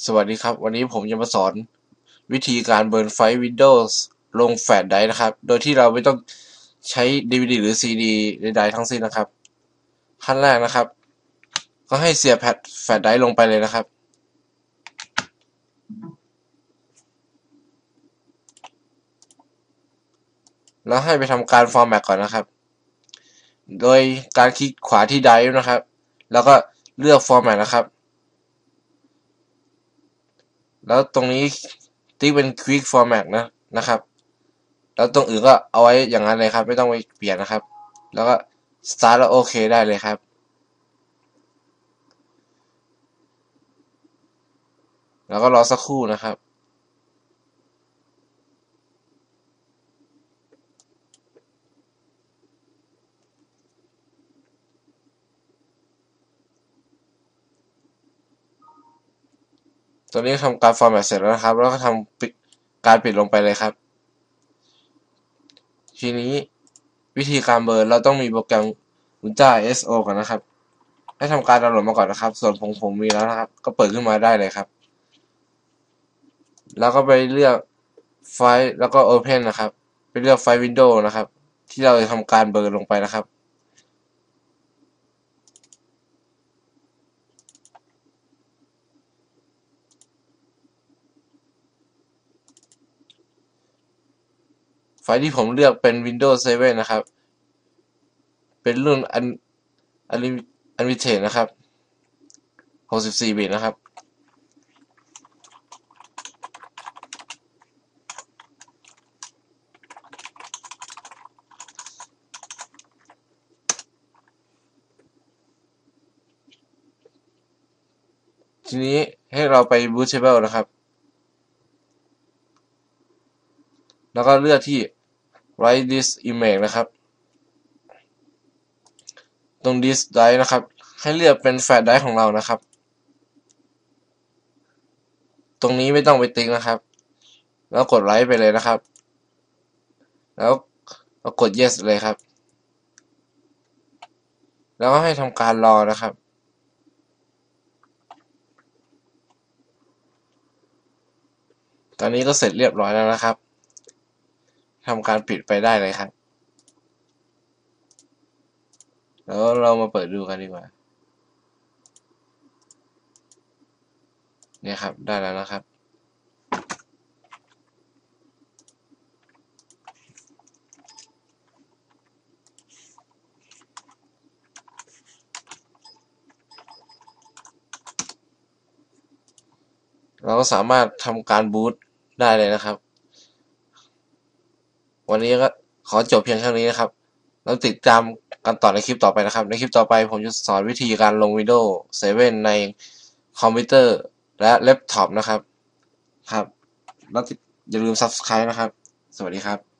สวัสดีครับ วันนี้ผมจะมาสอนวิธีการเบิร์นไฟล์ Windows ลงแฟลชไดร์นะครับ โดยที่เราไม่ต้องใช้ DVD หรือ CD ใดๆทั้งสิ้นนะครับ ขั้นแรกนะครับ ก็ให้เสียบแพดแฟลชไดร์ลงไปเลยนะครับ แล้วให้ไปทำการฟอร์แมตก่อนนะครับ โดยการคลิกขวาที่ไดร์นะครับ แล้วก็เลือกฟอร์แมตนะครับ แล้วตรงนี้ติ๊กเป็น quick format นะนะครับ แล้วตรงอื่นก็เอาไว้อย่างนั้นเลยครับ ไม่ต้องไปเปลี่ยนนะครับ แล้วก็ start แล้วโอเคได้เลยครับแล้วก็รอสักครู่นะครับ ตอนนี้ทำการฟอร์แมตเสร็จแล้วนะครับ แล้วก็ทำการปิดลงไปเลยครับ ทีนี้วิธีการเบิร์นเราต้องมีโปรแกรม Ultra SO ก่อนนะครับ ให้ทำการดาวน์โหลดมาก่อนนะครับ ส่วนผมผมมีแล้วนะครับ ก็เปิดขึ้นมาได้เลยครับ แล้วก็ไปเลือกไฟล์แล้วก็ Open นะครับ ไปเลือกไฟล์ Windows นะครับ ที่เราจะทำการเบิร์นลงไปนะครับ ไฟล์ที่ผมเลือกเป็น Windows 7 นะครับ เป็นรุ่นอันอันอันวิเทนนะครับ 64 บิตนะครับ ทีนี้ให้เราไป Bootable นะครับ แล้วก็เลือกที่ write this image นะครับ ตรง disk drive นะครับ ให้เลือกเป็นแฟลชไดร์ของเรานะครับ ตรงนี้ไม่ต้องไปติ๊กนะครับ แล้วกดไลค์ไปเลยนะครับ แล้วก็กด yes เลยครับ แล้วก็ให้ทำการรอนะครับตอนนี้ก็เสร็จเรียบร้อยแล้วนะครับำการปิดไปได้เลยครับ แล้วเรามาเปิดดูกันดีกว่า เนี่ยครับได้แล้วนะครับ เราก็สามารถทำการบูตได้เลยนะครับ วันนี้ก็ขอจบเพียงเท่านี้นะครับ แล้วติดตามกันต่อในคลิปต่อไปนะครับ ในคลิปต่อไปผมจะสอนวิธีการลงวิดีโอเซเว่นในคอมพิวเตอร์และแล็ปท็อปนะครับ ครับ แล้วอย่าลืม Subscribe นะครับ สวัสดีครับ